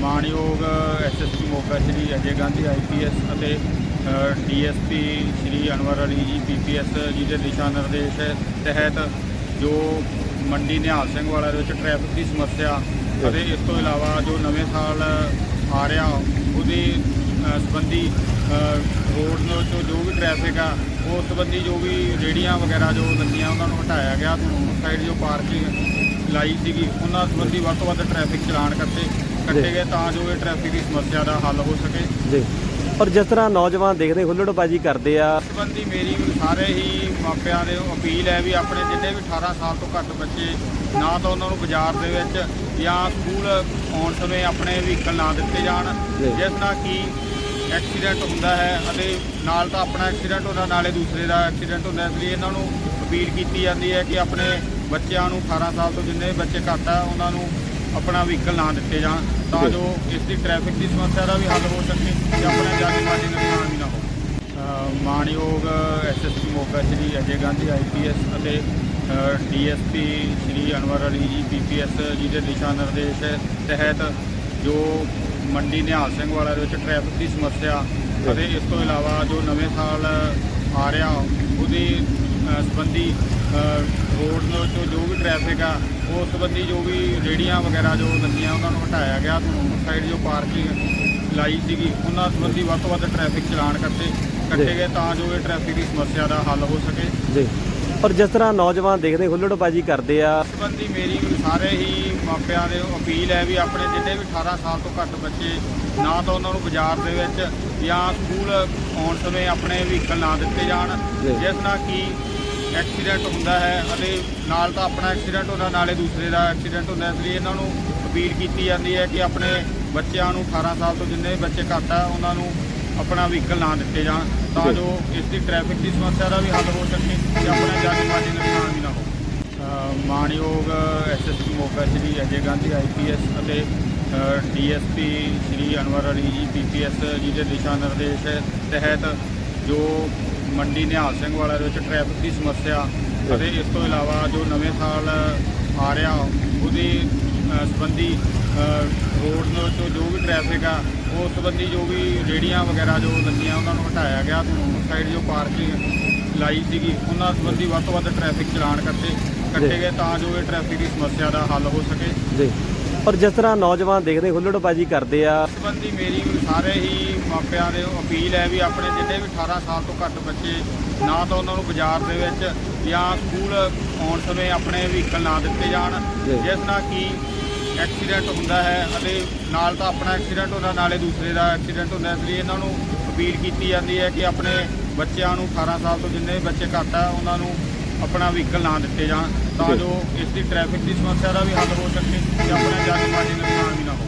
ਮਾਨਯੋਗ SSP Moga Shri Ajay Gandhi IPS ਅਤੇ DSP Shri Anwar Ali ji PPS ਜੀ ਦੇ ਦਿਸ਼ਾ ਨਿਰਦੇਸ਼ ਤਹਿਤ ਜੋ ਮੰਡੀ ਨਿਹਾਲ ਸਿੰਘ ਵਾਲਾ ਦੇ ਵਿੱਚ ਟ੍ਰੈਫਿਕ ਦੀ ਸਮੱਸਿਆ ਅਤੇ ਇਸ ਤੋਂ ਇਲਾਵਾ ਜੋ ਨਵੇਂ ਸਾਲ ਆ ਰਿਹਾ ਉਹਦੇ ਸੰਬੰਧੀ ਅ, ਰੋਡ ਨੂੰ ਤੋਂ ਜੋ ਵੀ ਟ੍ਰੈਫਿਕ ਆ ਉਸ ਸੰਬੰਧੀ ਜੋ ਵੀ ਰੇੜੀਆਂ ਵਗੈਰਾ ਜੋ ਲੱਗੀਆਂ ਉਹਨਾਂ ਨੂੰ ਹਟਾਇਆ ਗਿਆ। ਸਾਈਡ ਜੋ ਪਾਰਕਿੰਗ ਲਾਈ ਸੀਗੀ ਉਹਨਾਂ ਸੰਬੰਧੀ ਵੱਧ ਤੋਂ ਵੱਧ ਟ੍ਰੈਫਿਕ ਚਲਾਨ ਕੱਟੇ ਕੱਟੇ ਗਏ ਤਾਂ ਜੋ ਇਹ ਟ੍ਰੈਫਿਕ ਦੀ ਸਮੱਸਿਆ ਦਾ ਹੱਲ ਹੋ ਸਕੇ। ਜੀ। ਪਰ ਜਿਸ ਤਰ੍ਹਾਂ ਨੌਜਵਾਨ ਦੇਖਦੇ ਹੁੱਲੜਬਾਜੀ ਕਰਦੇ ਆ। ਸੰਬੰਧੀ ਮੇਰੀ ਸਾਰੇ ਹੀ ਮਾਪਿਆਂ ਦੇ ਅਪੀਲ ਹੈ ਵੀ ਆਪਣੇ ਜਿੰਨੇ ਵੀ 18 ਸਾਲ ਤੋਂ ਘੱਟ ਬੱਚੇ ਨਾ ਤਾਂ ਉਹਨਾਂ ਨੂੰ ਬਾਜ਼ਾਰ ਦੇ ਵਿੱਚ ਜਾਂ ਸਕੂਲ ਆਉਣ ਸਮੇਂ ਆਪਣੇ ਵਹੀਕਲ ਨਾ ਦਿੱਤੇ ਜਾਣ। ਜਿਸ ਨਾਲ ਕਿ ਐਕਸੀਡੈਂਟ ਹੁੰਦਾ ਹੈ ਅਤੇ ਨਾਲ ਤਾਂ ਆਪਣਾ ਐਕਸੀਡੈਂਟ ਹੁੰਦਾ ਨਾਲੇ ਦੂਸਰੇ ਦਾ ਐਕਸੀਡੈਂਟ ਹੁੰਦਾ ਇਸ ਲਈ ਇਹਨਾਂ ਨੂੰ ਅਪੀਲ ਕੀਤੀ ਜਾਂਦੀ ਹੈ ਕਿ ਆਪਣੇ ਬੱਚਿਆਂ ਨੂੰ 18 ਸਾਲ ਤੋਂ ਜਿੰਨੇ ਵੀ ਬੱਚੇ ਘੱਟ ਆ ਉਹਨਾਂ ਨੂੰ ਆਪਣਾ ਵਹੀਕਲ ਨਾ ਦਿੱਤੇ ਜਾਣ ਤਾਂ ਜੀ। ਇਸ ਦੀ ਟ੍ਰੈਫਿਕ ਦੀ ਸਮੱਸਿਆ ਦਾ ਵੀ ਹੱਲ ਹੋ ਸਕੇ ਤੇ ਆਪਣਾ ਜਾਨੀ ਮਾਲੀ ਨੁਕਸਾਨ ਵੀ ਨਾ ਹੋ ਅ, ਮਾਨਯੋਗ ਐਸਐਸਪੀ ਮੋਗਾ ਸ਼੍ਰੀ ਅਜੇ ਗਾਂਧੀ ਆਈਪੀਐਸ ਅਤੇ ਡੀਐਸਪੀ ਸ਼੍ਰੀ ਅਨਵਰ ਅਲੀ ਜੀ ਪੀਪੀਐਸ ਜੀ ਦੇ ਦਿਸ਼ਾ ਨਿਰਦੇਸ਼ ਤਹਿਤ ਜੋ ਮੰਡੀ ਨਿਹਾਲ ਸਿੰਘ ਵਾਲਾ ਦੇ ਵਿੱਚ ਟ੍ਰੈਫਿਕ ਦੀ ਸਮੱਸਿਆ ਅਤੇ ਇਸ ਤੋਂ ਇਲਾਵਾ ਜੋ ਨਵੇਂ ਸਾਲ ਆ ਰਿਹਾ ਉਹਦੇ ਸੰਬੰਧੀ ਰੋਡ ਤੋਂ ਜੋ ਵੀ ਟ੍ਰੈਫਿਕ ਆ ਉਸ ਸੰਬੰਧੀ ਜੋ ਵੀ ਰੇੜੀਆਂ ਵਗੈਰਾ ਜੋ ਲੱਗੀਆਂ ਉਹਨਾਂ ਨੂੰ ਹਟਾਇਆ ਗਿਆ। ਸਾਈਡ ਜੋ ਪਾਰਕਿੰਗ ਲਾਈ ਸੀਗੀ ਉਹਨਾਂ ਸੰਬੰਧੀ ਵੱਧ ਤੋਂ ਵੱਧ ਟ੍ਰੈਫਿਕ ਚਲਾਨ ਕੱਟੇ ਕੱਟੇ। ਗਏ ਤਾਂ ਜੋ ਇਹ ਟ੍ਰੈਫਿਕ ਦੀ ਸਮੱਸਿਆ ਦਾ ਹੱਲ ਹੋ ਸਕੇ। ਜੀ। ਪਰ ਜਿਸ ਤਰ੍ਹਾਂ ਨੌਜਵਾਨ ਦੇਖਦੇ ਹੁੱਲੜਬਾਜੀ ਕਰਦੇ ਆ। ਸੰਬੰਧੀ ਮੇਰੀ ਸਾਰੇ ਹੀ ਮਾਪਿਆਂ ਦੇ ਅਪੀਲ ਹੈ ਵੀ ਆਪਣੇ ਜਿੰਨੇ ਵੀ 18 ਸਾਲ ਤੋਂ ਘੱਟ ਬੱਚੇ ਨਾ ਤਾਂ ਉਹਨਾਂ ਨੂੰ ਬਾਜ਼ਾਰ ਦੇ ਵਿੱਚ ਜਾਂ ਸਕੂਲ ਆਉਣ ਸਮੇਂ ਆਪਣੇ ਵਹੀਕਲ ਨਾ ਦਿੱਤੇ ਜਾਣ। ਜਿਸ ਨਾਲ ਕਿ ਐਕਸੀਡੈਂਟ ਹੁੰਦਾ ਹੈ ਅਤੇ ਨਾਲ ਤਾਂ ਆਪਣਾ ਐਕਸੀਡੈਂਟ ਹੁੰਦਾ ਨਾਲੇ ਦੂਸਰੇ ਦਾ ਐਕਸੀਡੈਂਟ ਹੁੰਦਾ ਇਸ ਲਈ ਇਹਨਾਂ ਨੂੰ ਅਪੀਲ ਕੀਤੀ ਜਾਂਦੀ ਹੈ ਕਿ ਆਪਣੇ ਬੱਚਿਆਂ ਨੂੰ 18 ਸਾਲ ਤੋਂ ਜਿੰਨੇ ਵੀ ਬੱਚੇ ਘੱਟ ਆ ਉਹਨਾਂ ਨੂੰ ਆਪਣਾ ਵਹੀਕਲ ਨਾ ਦਿੱਤੇ ਜਾਣ ਤਾਂ ਜੋ ਇਸ ਦੀ ਟ੍ਰੈਫਿਕ ਦੀ ਸਮੱਸਿਆ ਦਾ ਵੀ ਹੱਲ ਹੋ ਸਕੇ ਤੇ ਆਪਣਾ ਜਾਨੀ ਮਾਲੀ ਨੁਕਸਾਨ ਵੀ ਨਾ ਹੋ ਅ, ਮਾਨਯੋਗ ਐਸਐਸਪੀ ਮੋਗਾ ਸ਼੍ਰੀ ਅਜੇ ਗਾਂਧੀ ਆਈਪੀਐਸ ਅਤੇ ਡੀਐਸਪੀ ਸ਼੍ਰੀ ਅਨਵਰ ਅਲੀ ਜੀ ਪੀਪੀਐਸ ਜੀ ਦੇ ਦਿਸ਼ਾ ਨਿਰਦੇਸ਼ ਤਹਿਤ ਜੋ ਮੰਡੀ ਨਿਹਾਲ ਸਿੰਘ ਵਾਲਾ ਦੇ ਵਿੱਚ ਟ੍ਰੈਫਿਕ ਦੀ ਸਮੱਸਿਆ ਅਤੇ ਇਸ ਤੋਂ ਇਲਾਵਾ ਜੋ ਨਵੇਂ ਸਾਲ ਆ ਰਿਹਾ ਉਹਦੇ ਸੰਬੰਧੀ ਰੋਡ ਨੂੰ ਤੋਂ ਜੋ ਵੀ ਟ੍ਰੈਫਿਕ ਆ ਉਸ ਸੰਬੰਧੀ ਜੋ ਵੀ ਰੇੜੀਆਂ ਵਗੈਰਾ ਜੋ ਲੱਗੀਆਂ ਉਹਨਾਂ ਨੂੰ ਹਟਾਇਆ ਗਿਆ। ਸਾਈਡ ਜੋ ਪਾਰਕਿੰਗ ਲਾਈ ਸੀਗੀ ਉਹਨਾਂ ਸੰਬੰਧੀ ਵੱਧ ਤੋਂ ਵੱਧ ਟ੍ਰੈਫਿਕ ਚਲਾਨ ਕੱਟੇ ਕੱਟੇ। ਗਏ ਤਾਂ ਜੋ ਇਹ ਟ੍ਰੈਫਿਕ ਦੀ ਸਮੱਸਿਆ ਦਾ ਹੱਲ ਹੋ ਸਕੇ। ਜੀ। ਪਰ ਜਿਸ ਤਰ੍ਹਾਂ ਨੌਜਵਾਨ ਦੇਖਦੇ ਹੁੱਲੜਬਾਜੀ ਕਰਦੇ ਆ। ਇਸ ਸੰਬੰਧੀ ਮੇਰੀ ਸਾਰੇ ਹੀ ਮਾਪਿਆਂ ਦੇ ਅਪੀਲ ਹੈ ਵੀ ਆਪਣੇ ਜਿੰਨੇ ਵੀ 18 ਸਾਲ ਤੋਂ ਘੱਟ ਬੱਚੇ ਨਾ ਤਾਂ ਉਹਨਾਂ ਨੂੰ ਬਾਜ਼ਾਰ ਦੇ ਵਿੱਚ ਜਾਂ ਸਕੂਲ ਆਉਣ ਸਮੇਂ ਆਪਣੇ ਵਹੀਕਲ ਨਾ ਦਿੱਤੇ ਜਾਣ। ਜਿਸ ਨਾਲ ਕਿ ਐਕਸੀਡੈਂਟ ਹੁੰਦਾ ਹੈ ਅਤੇ ਨਾਲ ਤਾਂ ਆਪਣਾ ਐਕਸੀਡੈਂਟ ਹੁੰਦਾ ਨਾਲੇ ਦੂਸਰੇ ਦਾ ਐਕਸੀਡੈਂਟ ਹੁੰਦਾ ਇਸ ਲਈ ਇਹਨਾਂ ਨੂੰ ਅਪੀਲ ਕੀਤੀ ਜਾਂਦੀ ਹੈ ਕਿ ਆਪਣੇ ਬੱਚਿਆਂ ਨੂੰ 18 ਸਾਲ ਤੋਂ ਜਿੰਨੇ ਵੀ ਬੱਚੇ ਘੱਟ ਆ ਉਹਨਾਂ ਨੂੰ ਆਪਣਾ ਵਹੀਕਲ ਨਾ ਦਿੱਤੇ ਜਾਣ ਤਾਂ ਜੀ। ਇਸ ਦੀ ਟ੍ਰੈਫਿਕ ਦੀ ਸਮੱਸਿਆ ਦਾ ਵੀ ਹੱਲ ਹੋ ਸਕੇ ਤੇ ਆਪਣਾ ਜਾਨੀ ਮਾਲੀ ਨੁਕਸਾਨ ਵੀ ਨਾ ਹੋ